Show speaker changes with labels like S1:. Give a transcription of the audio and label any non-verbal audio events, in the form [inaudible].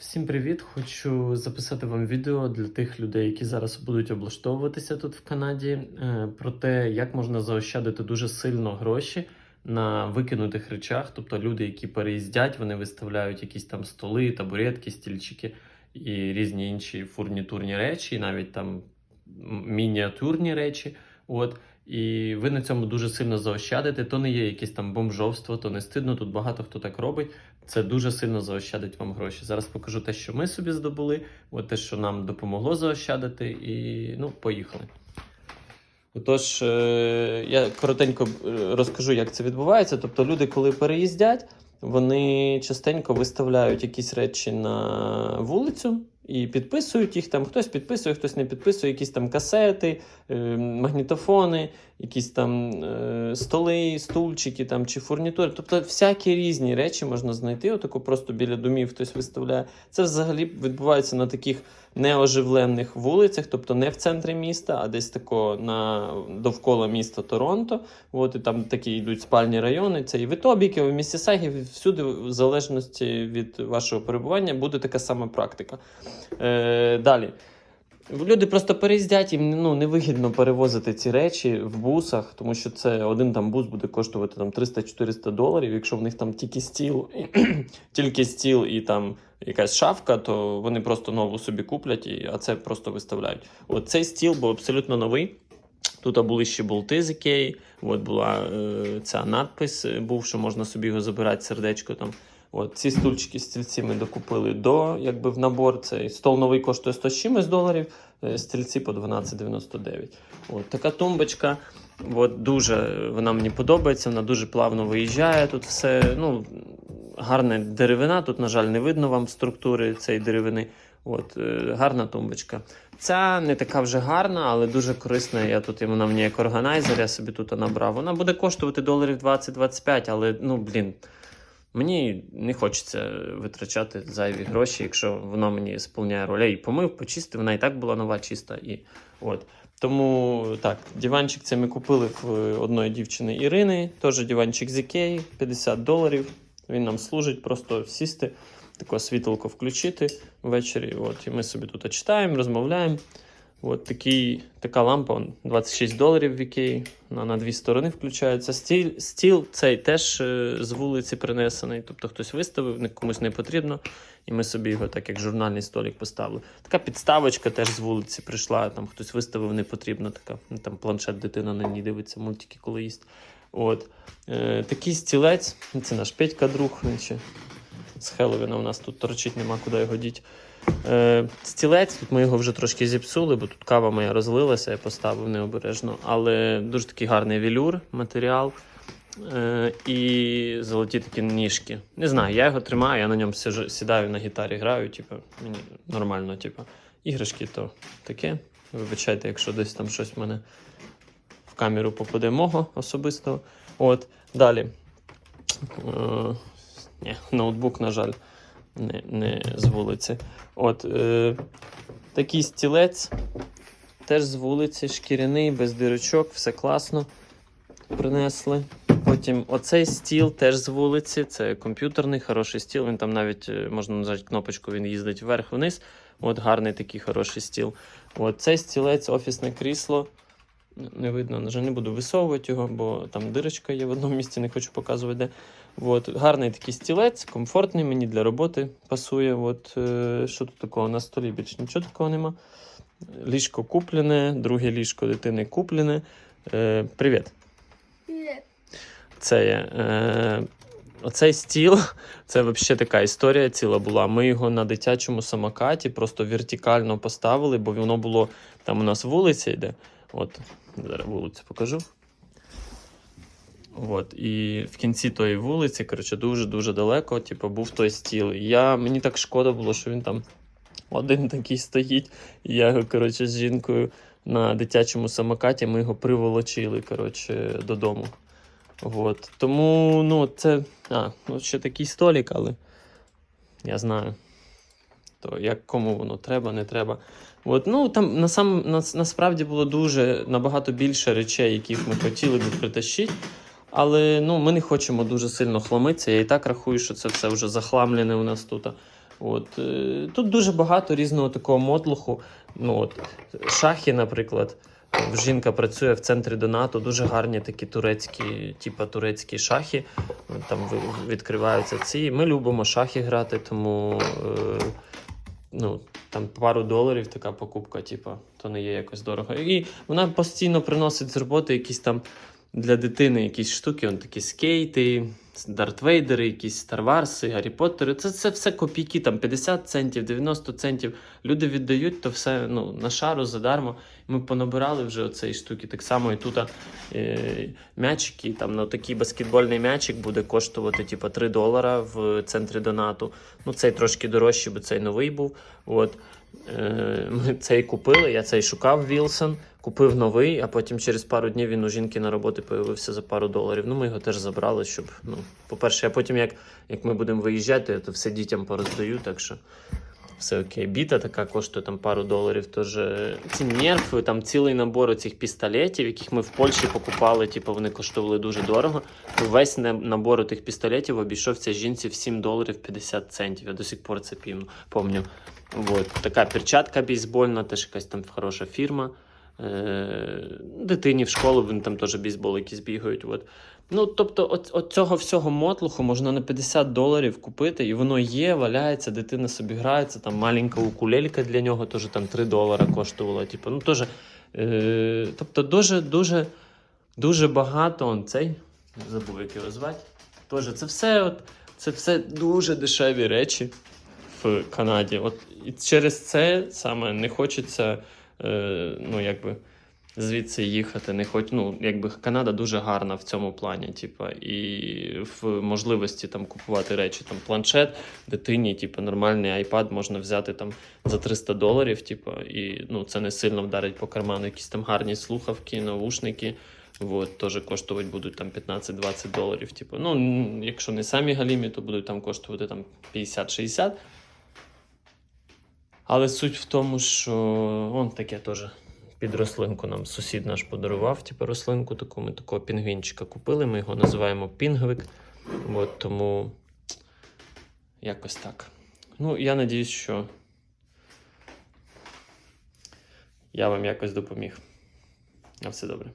S1: Всім привіт! Хочу записати вам відео для тих людей, які зараз будуть облаштовуватися тут в Канаді, е, про те, як можна заощадити дуже сильно гроші на викинутих речах. Тобто люди, які переїздять, вони виставляють якісь там столи, табуретки, стільчики і різні інші фурнітурні речі, і навіть там мініатюрні речі. От. І ви на цьому дуже сильно заощадите. То не є якесь там бомжовство, то не стидно. Тут багато хто так робить. Це дуже сильно заощадить вам гроші. Зараз покажу те, що ми собі здобули, от те, що нам допомогло заощадити, і ну, поїхали. Отож, е, я коротенько е, розкажу, як це відбувається. Тобто, люди, коли переїздять, вони частенько виставляють якісь речі на вулицю і підписують їх там. Хтось підписує, хтось не підписує, якісь там касети, е, магнітофони, якісь там е, столи, стульчики там, чи фурнітури. Тобто всякі різні речі можна знайти. Отаку просто біля домів хтось виставляє. Це взагалі відбувається на таких неоживлених вулицях, тобто не в центрі міста, а десь тако на довкола міста Торонто. От і там такі йдуть спальні райони. Це і в Етобіки, і в Місісагі, всюди, в залежності від вашого перебування, буде така сама практика. Е, далі. Люди просто переїздять, їм ну, невигідно перевозити ці речі в бусах, тому що це один там бус буде коштувати там 300-400 доларів. Якщо в них там тільки стіл, [clears throat] тільки стіл і там якась шафка, то вони просто нову собі куплять, і, а це просто виставляють. От цей стіл був абсолютно новий. Тут були ще болти з Ікеї, от була е, ця надпис, е, був, що можна собі його забирати, сердечко там. От ці стульчики стільці ми докупили до якби в набор. Цей стол новий коштує 100 з чимось доларів, е, стільці по 12,99. От така тумбочка. От дуже вона мені подобається, вона дуже плавно виїжджає. Тут все ну, гарна деревина. Тут, на жаль, не видно вам структури цієї деревини. От, е, гарна тумбочка. Ця не така вже гарна, але дуже корисна. Я тут вона мені як органайзер, я собі тут набрав. Вона буде коштувати доларів 20-25, але ну блін. Мені не хочеться витрачати зайві гроші, якщо вона мені сповняє роль. Я її помив, почистив, вона і так була нова, чиста. І, от. Тому так, диванчик це ми купили в одної дівчини Ірини. Теж диванчик з Ікеї, 50 доларів. Він нам служить, просто сісти, таке світло включити ввечері. От, і ми собі тут читаємо, розмовляємо. От такий, така лампа, 26 доларів в Ікеї, вона на дві сторони включається. Стіл, стіл цей теж е, з вулиці принесений, тобто хтось виставив, комусь не потрібно, і ми собі його так як журнальний столик поставили. Така підставочка теж з вулиці прийшла, там хтось виставив, не потрібно така. ну, Там планшет дитина на ній дивиться, мультики коли їсть. От. Е, такий стілець, це наш Петька друг, він ще з Хеллоуіна у нас тут торчить, нема куди його діти. Е, стілець, тут ми його вже трошки зіпсули, бо тут кава моя розлилася, я поставив необережно. Але дуже такий гарний велюр, матеріал. Е, і золоті такі ніжки. Не знаю, я його тримаю, я на ньому сижу, сідаю на гітарі, граю, типу, мені нормально, типу. Іграшки то таке. Вибачайте, якщо десь там щось в мене в камеру попаде мого особистого. От, далі. Ні, ноутбук, на жаль, не, не з вулиці. От, е, такий стілець, теж з вулиці, шкіряний, без дирочок, все класно. Принесли. Потім оцей стіл теж з вулиці. Це комп'ютерний, хороший стіл. Він там навіть е, можна нажати кнопочку, він їздить вверх-вниз. От гарний такий хороший стіл. От цей стілець, офісне крісло. Не видно, на жаль, не буду висовувати його, бо там дирочка є в одному місці, не хочу показувати. де. От, гарний такий стілець, комфортний, мені для роботи пасує. От, е, що тут такого на столі більше нічого такого нема. Ліжко куплене, друге ліжко дитини куплене. Е, привіт. Це є. Е, оцей стіл це взагалі така історія ціла була. Ми його на дитячому самокаті просто вертикально поставили, бо воно було там у нас вулиця йде. От, зараз вулицю покажу. От, і в кінці тої вулиці, коротше, дуже-дуже далеко, типу, був той стіл. Я, мені так шкода було, що він там один такий стоїть. Я його, коротше, з жінкою на дитячому самокаті ми його приволочили, коротше, додому. От. Тому, ну, це. А, ну, ще такий столик, але я знаю. То як кому воно треба, не треба. От, ну, там насам, нас, насправді було дуже набагато більше речей, яких ми хотіли би притащити. Але ну, ми не хочемо дуже сильно хламитися. Я і так рахую, що це все вже захламлене у нас тут. От, е, тут дуже багато різного такого мотлуху. Ну, от, шахи, наприклад. Жінка працює в центрі донату, дуже гарні такі турецькі, типа турецькі шахи. Там відкриваються ці. Ми любимо шахи грати, тому е, ну, там пару доларів така покупка, типа, то не є якось дорого. І вона постійно приносить з роботи якісь там для дитини якісь штуки, он такі скейти, Дарт Вейдери, якісь Старварси, Гаррі Поттери. Це, це все копійки, там 50 центів, 90 центів. Люди віддають то все ну, на шару задармо. Ми понабирали вже оцеї штуки. Так само і тут е, м'ячики. Там ну, такий баскетбольний м'ячик буде коштувати типу, 3 долара в центрі донату. Ну, цей трошки дорожчий, бо цей новий був. От. Е, Ми цей купили, я цей шукав Вілсон, купив новий, а потім через пару днів він у жінки на роботі появився за пару доларів. Ну, ми його теж забрали, щоб, ну, по-перше, а потім, як, як ми будемо виїжджати, я то все дітям пороздаю, так що все окей. Біта така коштує там пару доларів. Тож е, ці нерфи, там цілий набор цих пістолетів, яких ми в Польщі покупали, типу вони коштували дуже дорого. Весь набор тих пістолетів обійшовся жінці в 7 доларів 50 центів. Я до сих пор це помню. Вот. Така перчатка бейсбольна, теж якась там хороша фірма. Е, дитині в школу вони там теж бейсбол якісь бігають. От. Ну, тобто, от, от цього всього мотлуху можна на 50 доларів купити, і воно є, валяється, дитина собі грається, там маленька укулелька для нього теж там 3 долара коштувала. Типу, ну, теж, е, тобто дуже, дуже, дуже багато он цей, забув, як його звати. Теж це все, от, це все дуже дешеві речі в Канаді. От, і через це саме не хочеться, е, ну, якби звідси їхати. Не хоч, ну, якби Канада дуже гарна в цьому плані, типа, і в можливості там купувати речі. Там планшет дитині, типу, нормальний iPad можна взяти там за 300 доларів, типу, і ну, це не сильно вдарить по карману. Якісь там гарні слухавки, навушники. Вот, теж коштувати будуть там 15-20 доларів. Типу. Ну, якщо не самі галімі, то будуть там коштувати там 50-60. Але суть в тому, що он таке теж під рослинку нам сусід наш подарував, типу, рослинку таку. Ми такого пінгвінчика купили. Ми його називаємо пінгвик. От, тому якось так. Ну, я надіюсь, що я вам якось допоміг. На все добре.